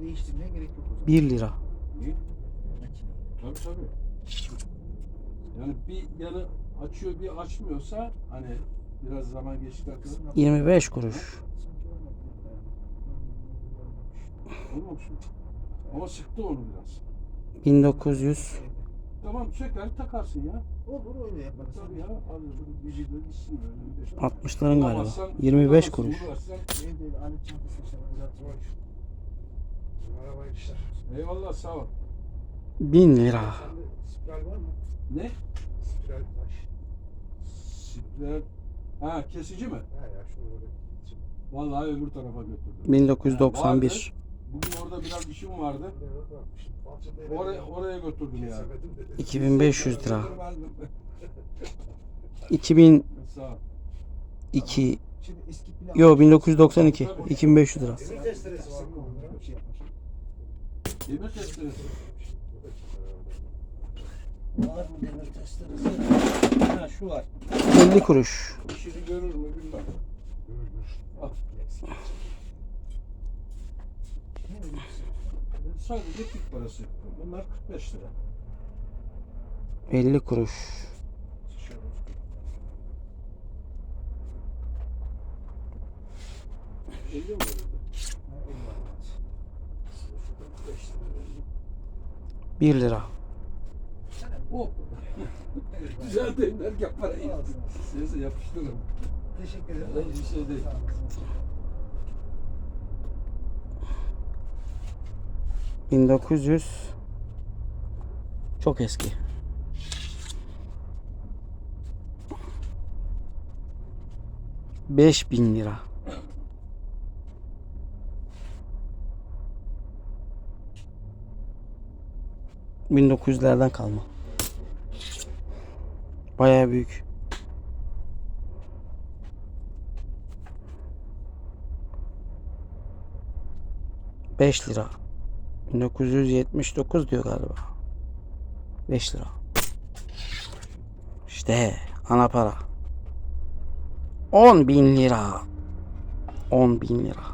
Değiştirmeye gerek yok o zaman. 1 lira. Niye? Tabii tabii. Yani bir yanı açıyor bir açmıyorsa hani biraz zaman geçtikten sonra 25 kuruş. Olmamış mı? Ama sıktı onu biraz. 1900. Tamam söker takarsın ya. Olur öyle yaparız. Tabii ya. Abi bu bir de gitsin öyle bir de. 60'ların galiba. Bulamazsan- 25 bulamazsın, kuruş. alet çantası işte. Merhaba işler. Eyvallah sağ ol. 1000 lira. Sende spiral var mı? Ne? Spiral taş. Spiral. Ha kesici mi? Ha ya şunu böyle. Vallahi öbür tarafa götürdüm. 1991. Bugün orada biraz işim vardı. Oraya, oraya götürdüm ya. Kesemedim de dedim. 2500 lira. Verdim. 2002 Sağ ol. Şimdi eski plan. Yo 1992 2500 lira. Demir testeresi var mı? Demir testeresi. Ha şu var. 50 kuruş. İşini görür mü bilmem. Al. Ne öyle bir şey? Sadece tip parası. Bunlar 45 lira. 50 kuruş. 1 lira. Oh. Güzel demler parayı. Sağ olsun. Neyse yapıştırın. Teşekkür ederim. Bir şey değil. Sağ olasın. 1900 çok eski. Beş bin lira. Bin dokuz kalma. Bayağı büyük. Beş lira. 1979 diyor galiba. 5 lira. İşte ana para. 10 bin lira. 10 bin lira.